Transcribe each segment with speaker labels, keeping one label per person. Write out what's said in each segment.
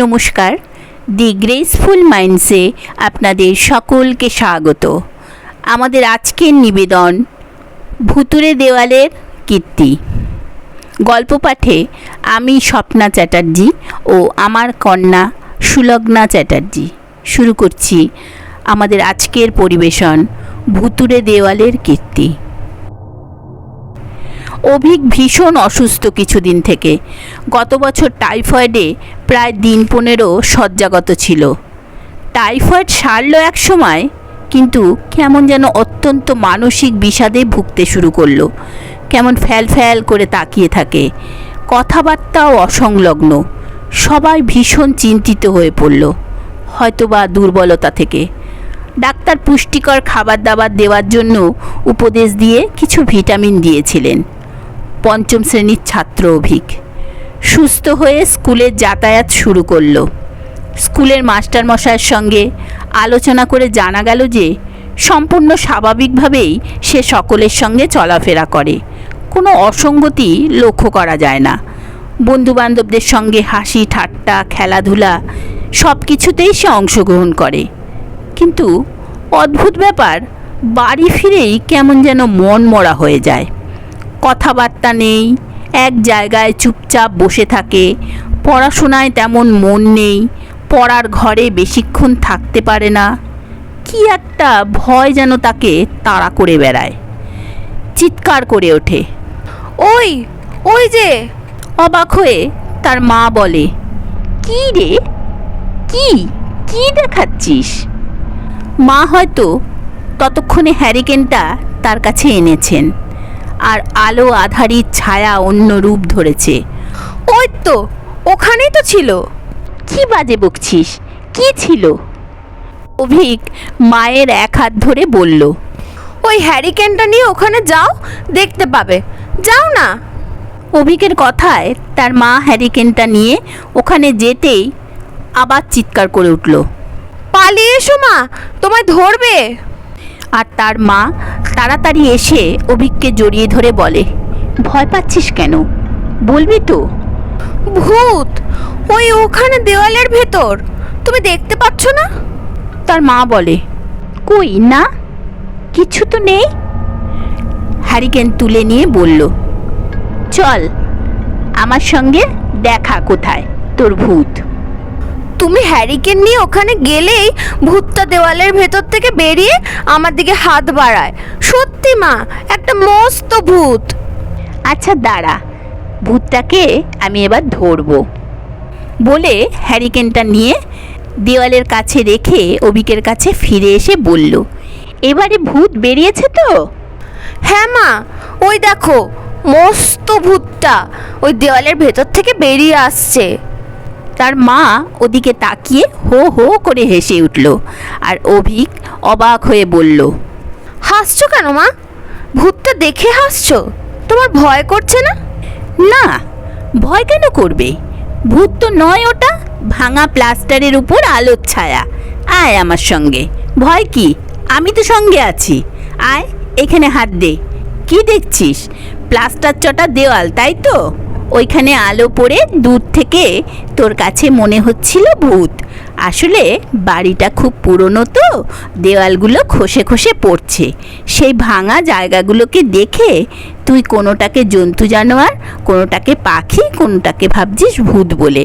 Speaker 1: নমস্কার। দি গ্রেসফুল মাইন্ডসে আপনাদের সকলকে স্বাগত। আমাদের আজকের নিবেদন ভুতুরে দেওয়ালের কীর্তি। গল্প পাঠে আমি স্বপ্না চ্যাটার্জি ও আমার কন্যা সুলগ্না চ্যাটার্জি। শুরু করছি আমাদের আজকের পরিবেশন ভুতুরে দেওয়ালের কীর্তি। অভিক ভীষণ অসুস্থ কিছুদিন থেকে। গত বছর টাইফয়েডে প্রায় দিন পনেরো শয্যাগত ছিল। টাইফয়েড সারল এক সময়, কিন্তু কেমন যেন অত্যন্ত মানসিক বিষাদে ভুগতে শুরু করল। কেমন ফ্যাল ফ্যাল করে তাকিয়ে থাকে। কথাবার্তাও অসংলগ্ন। সবাই ভীষণ চিন্তিত হয়ে পড়ল, হয়তোবা দুর্বলতা থেকে। ডাক্তার পুষ্টিকর খাবার দাবার দেওয়ার জন্য উপদেশ দিয়ে কিছু ভিটামিন দিয়েছিলেন। পঞ্চম শ্রেণির ছাত্র অভিক। সুস্থ হয়ে স্কুলে যাতায়াত শুরু করল। স্কুলের মাস্টারমশাইয়ের সঙ্গে আলোচনা করে জানা গেল যে, সম্পূর্ণ স্বাভাবিকভাবেই সে সকলের সঙ্গে চলাফেরা করে। কোনো অসঙ্গতি লক্ষ্য করা যায় না। বন্ধুবান্ধবদের সঙ্গে হাসি, ঠাট্টা, খেলাধুলা সব কিছুতেই সে অংশগ্রহণ করে। কিন্তু অদ্ভুত ব্যাপার, বাড়ি ফিরেই কেমন যেন মন মরা হয়ে যায়। কথাবার্তা নেই, এক জায়গায় চুপচাপ বসে থাকে। পড়াশোনায় তেমন মন নেই, পড়ার ঘরে বেশিক্ষণ থাকতে পারে না। কি একটা ভয় যেন তাকে তাড়া করে বেড়ায়। চিৎকার করে ওঠে।
Speaker 2: ওই ওই যে!
Speaker 1: অবাক হয়ে তার মা বলে। কি রে? কি? কি দেখাচ্ছিস? মা হয়তো ততক্ষণে হ্যারিকেনটা তার কাছে এনেছেন। আর আলো আধারির ছায়া অন্য রূপ ধরেছে।
Speaker 2: ওই তো, ওখানেই তো ছিল।
Speaker 1: কি বাজে বকছিস? কি ছিল? অভিক মায়ের এক হাত ধরে বলল,
Speaker 2: ওই হ্যারিকেনটা নিয়ে ওখানে যাও, দেখতে পাবে। যাও না।
Speaker 1: অভিকের কথায় তার মা হ্যারিকেনটা নিয়ে ওখানে যেতেই আবার চিৎকার করে উঠল,
Speaker 2: পালিয়ে এসো মা, তোমায় ধরবে।
Speaker 1: আর তার মা তাড়াতাড়ি এসে অভিককে জড়িয়ে ধরে বলে ভয় পাচ্ছিস কেন? বলবি তো?
Speaker 2: ভূত ওই ওখানে দেওয়ালের ভেতর তুমি দেখতে পাচ্ছ না?
Speaker 1: তার মা বলে কই না? কিছু তো নেই? হ্যারিকেন তুলে নিয়ে বলল চল আমার সঙ্গে দেখা কোথায় তোর ভূত?
Speaker 2: তুমি হ্যারিকেন নিয়ে ওখানে গেলেই ভূতটা দেওয়ালের ভেতর থেকে বেরিয়ে আমার দিকে হাত বাড়ায়। সত্যি মা একটা মস্ত ভূত।
Speaker 1: আচ্ছা দাঁড়া। ভূতটাকে আমি এবার ধরবো। বলে হ্যারিকেনটা নিয়ে দেওয়ালের কাছে রেখে অবিকের কাছে ফিরে এসে বলল এবারে ভূত বেরিয়েছে তো?
Speaker 2: হ্যাঁ মা ওই দেখো মস্ত ভূতটা ওই দেওয়ালের ভেতর থেকে বেরিয়ে আসছে।
Speaker 1: তার মা ওদিকে তাকিয়ে হো হো করে হেসে উঠল আর অভিক অবাক হয়ে বলল
Speaker 2: হাসছো কেন মা? ভূতটা দেখে হাসছো? তোমার ভয় করছে না?
Speaker 1: না ভয় কেন করবে? ভূত তো নয় ওটা ভাঙা প্লাস্টারের উপর আলোর ছায়া। আয় আমার সঙ্গে। ভয় কি? আমি তো সঙ্গে আছি। আয় এখানে হাত দে। কি দেখছিস? প্লাস্টার চটা দেওয়াল তাই তো? ওইখানে আলো পড়ে দূর থেকে তোর কাছে মনে হচ্ছিল ভূত। আসলে বাড়িটা খুব পুরনো তো, দেওয়ালগুলো খসে খসে পড়ছে। সেই ভাঙা জায়গাগুলোকে দেখে তুই কোনোটাকে জন্তু জানোয়ার, কোনোটাকে পাখি, কোনোটাকে ভাবছিস ভূত বলে।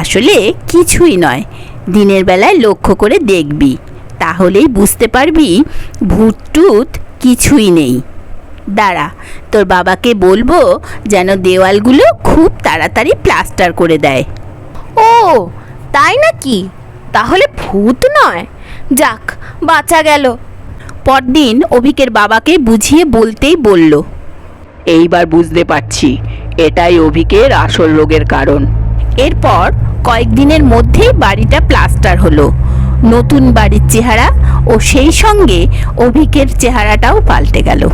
Speaker 1: আসলে কিছুই নয়, দিনের বেলায় লক্ষ্য করে দেখবি। তাহলেই বুঝতে পারবি ভূত টুত কিছুই নেই। দাঁড়া তোর বাবাকে বলব যেন দেওয়ালগুলো খুব তাড়াতাড়ি প্লাস্টার করে দেয়।
Speaker 2: ও তাই নাকি? তাহলে ভূত নয়। যাক বাঁচা গেল।
Speaker 1: পরদিন অভিকের বাবাকে বুঝিয়ে বলতেই বলল
Speaker 3: এইবার বুঝতে পারছি এটাই অভিকের আসল রোগের কারণ।
Speaker 1: এরপর কয়েকদিনের মধ্যেই বাড়িটা প্লাস্টার হলো। নতুন বাড়ির চেহারা ও সেই সঙ্গে অভিকের চেহারাটাও পাল্টে গেল।